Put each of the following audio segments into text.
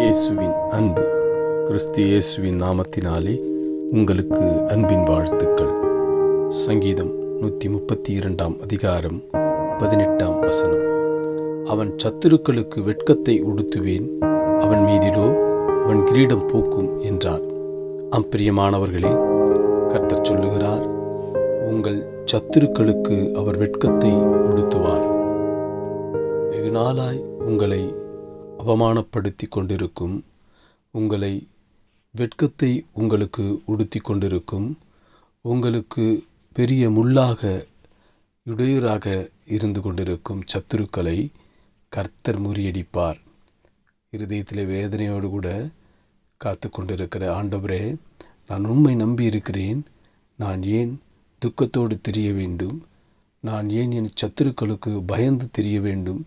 இயேசுவின் அன்பு. கிறிஸ்து இயேசுவின் நாமத்தினாலே உங்களுக்கு அன்பின் வாழ்த்துக்கள். சங்கீதம் நூற்றி முப்பத்தி இரண்டாம் அதிகாரம் பதினெட்டாம் வசனம். அவன் சத்துருக்களுக்கு வெட்கத்தை உடுத்துவேன். அவன் மீதிலோ அவன் கிரீடம் பூக்கும் என்றார். அம்பிரியமானவர்களே கர்த்தர் சொல்லுகிறார் உங்கள் சத்துருக்களுக்கு அவர் வெட்கத்தை உடுத்துவார். வெகு நாளாய் உங்களை அவமானப்படுத்தி கொண்டிருக்கும் உங்களை வெட்கத்தை உங்களுக்கு உடுத்தி கொண்டிருக்கும் உங்களுக்கு பெரிய முள்ளாக இடையூறாக இருந்து கொண்டிருக்கும் சத்துருக்களை கர்த்தர் முறியடிப்பார். இருதயத்தில் வேதனையோடு கூட காத்து கொண்டிருக்கிற ஆண்டவரே நான் உண்மை நம்பி இருக்கிறேன் நான் ஏன் துக்கத்தோடு தெரிய வேண்டும்? நான் ஏன் என் சத்துருக்களுக்கு பயந்து தெரிய வேண்டும்?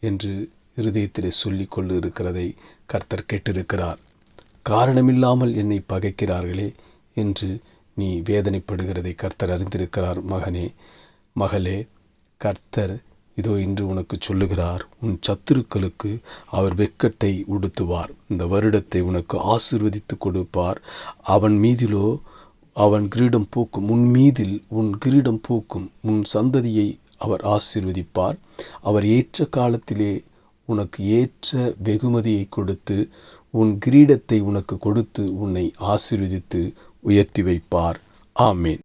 என்று இருதயத்திலே சொல்லிக் கொண்டு இருக்கிறதை கர்த்தர் கேட்டிருக்கிறார். காரணமில்லாமல் என்னை பகைக்கிறார்களே என்று நீ வேதனைப்படுகிறதை கர்த்தர் அறிந்திருக்கிறார் மகனே. மகளே கர்த்தர் இதோ இன்று உனக்கு சொல்லுகிறார் உன் சத்துருக்களுக்கு அவர் வெட்கத்தை உடுத்துவார் இந்த வருடத்தை உனக்கு ஆசிர்வதித்து கொடுப்பார். அவன் மீதிலோ அவன் கிரீடம் பூக்கும் உன் மீதில் உன் கிரீடம் பூக்கும் உன் சந்ததியை அவர் ஆசீர்வதிப்பார். அவர் ஏற்ற காலத்திலே உனக்கு ஏற்ற வெகுமதியை கொடுத்து உன் கிரீடத்தை உனக்கு கொடுத்து உன்னை ஆசீர்வதித்து உயர்த்தி வைப்பார். ஆமேன்.